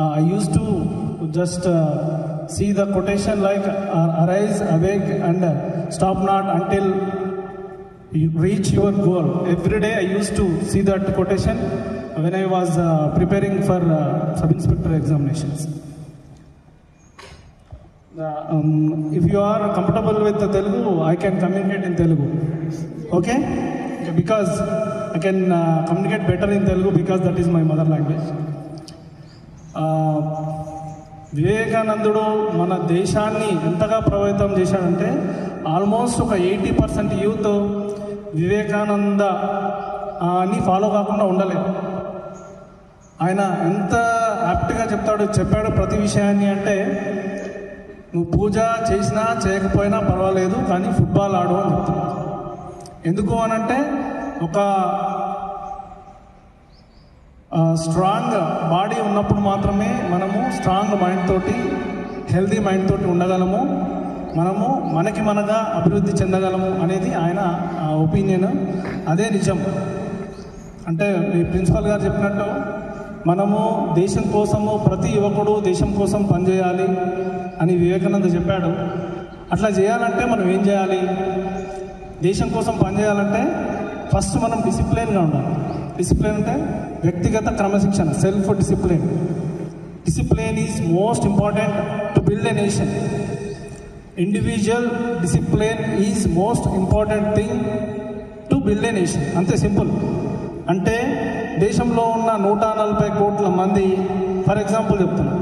uh, I used to just uh, see the quotation like uh, arise, awake, and uh, stop not until you reach your goal. Every day I used to see that quotation when I was uh, preparing for uh, sub inspector examinations. Um, if you are comfortable with Telugu, I can communicate in Telugu. Okay? Because I can communicate better in Telugu because that is my mother language. వివేకానందుడు మన దేశాన్ని ఎంతగా ప్రభావితం చేశాడంటే almost ఒక eighty percent youth Vivekananda అని follow కాకుండా ఉండలేదు. ఆయన ఎంత యాప్ట్గా చెప్తాడు చెప్పాడు ప్రతి విషయాన్ని అంటే నువ్వు పూజ చేసినా చేయకపోయినా పర్వాలేదు కానీ ఫుట్బాల్ ఆడు అని చెప్తున్నాడు ఎందుకు అనంటే ఒక స్ట్రాంగ్ బాడీ ఉన్నప్పుడు మాత్రమే మనము స్ట్రాంగ్ మైండ్ తోటి హెల్దీ మైండ్ తోటి ఉండగలము. మనము మనకి మనగా అభివృద్ధి చెందగలము అనేది ఆయన ఒపీనియన్. అదే నిజం. అంటే మీ ప్రిన్సిపల్ గారు చెప్పినట్టు మనము దేశం కోసము ప్రతి యువకుడు దేశం కోసం పనిచేయాలి అని వివేకానంద చెప్పాడు. అట్లా చేయాలంటే మనం ఏం చేయాలి? దేశం కోసం పనిచేయాలంటే ఫస్ట్ మనం డిసిప్లిన్గా ఉండాలి. డిసిప్లిన్ అంటే వ్యక్తిగత క్రమశిక్షణ self discipline discipline is most important to build a nation individual discipline is most important thing to build a nation అంతే సింపుల్ అంటే దేశంలో ఉన్న నూట నలభై కోట్ల మంది ఫర్ ఎగ్జాంపుల్ చెప్తున్నా.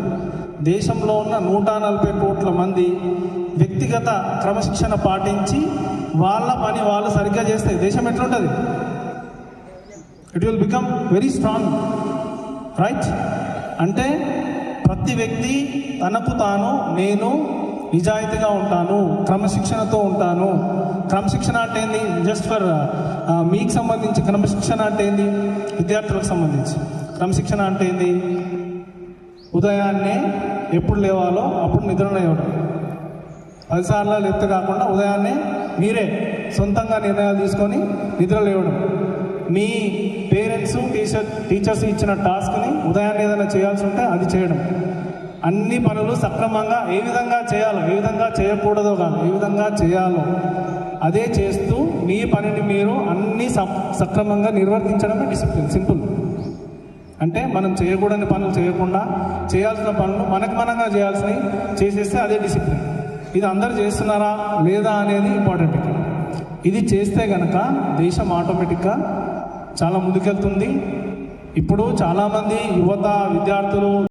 దేశంలో ఉన్న నూట నలభై కోట్ల మంది వ్యక్తిగత క్రమశిక్షణ పాటించి వాళ్ళ పని వాళ్ళు సరిగ్గా చేస్తే దేశం ఎట్లుంటుంది? It will become very strong right అంటే ప్రతి వ్యక్తి తనకు తాను నేను నిజాయితీగా ఉంటాను క్రమశిక్షణతో ఉంటాను. క్రమశిక్షణ అంటే ఏంది? జస్ట్ ఫర్ uh, uh, మీకు సంబంధించి క్రమశిక్షణ అంటే ఏంది? విద్యార్థులకు సంబంధించి. క్రమశిక్షణ అంటే ఏంది? ఉదయాన్నే ఎప్పుడు లేవాలో అప్పుడు నిద్ర లేవడం పదిసార్లు లేపితే కాకుండా ఉదయాన్నే మీరే సొంతంగా నిర్ణయాలు తీసుకొని నిద్ర లేవడం మీ టీచర్ టీచర్స్ ఇచ్చిన టాస్క్ని ఉదయాన్నే ఏదైనా చేయాల్సి ఉంటే అది చేయడం. అన్ని పనులు సక్రమంగా ఏ విధంగా చేయాలో ఏ విధంగా చేయకూడదో కాదు ఏ విధంగా చేయాలో అదే చేస్తూ మీ పనిని మీరు అన్ని సక్రమంగా నిర్వర్తించడమే డిసిప్లిన్ సింపుల్ అంటే మనం చేయకూడని పనులు చేయకుండా చేయాల్సిన పనులు మనకు మనంగా చేయాల్సినవి చేసేస్తే అదే డిసిప్లిన్ ఇది అందరు చేస్తున్నారా లేదా అనేది ఇంపార్టెంట్ ఇక్కడ ఇది చేస్తే కనుక దేశం ఆటోమేటిక్గా చాలా ముందుకెళ్తుంది. ఇప్పుడు చాలామంది యువత విద్యార్థులు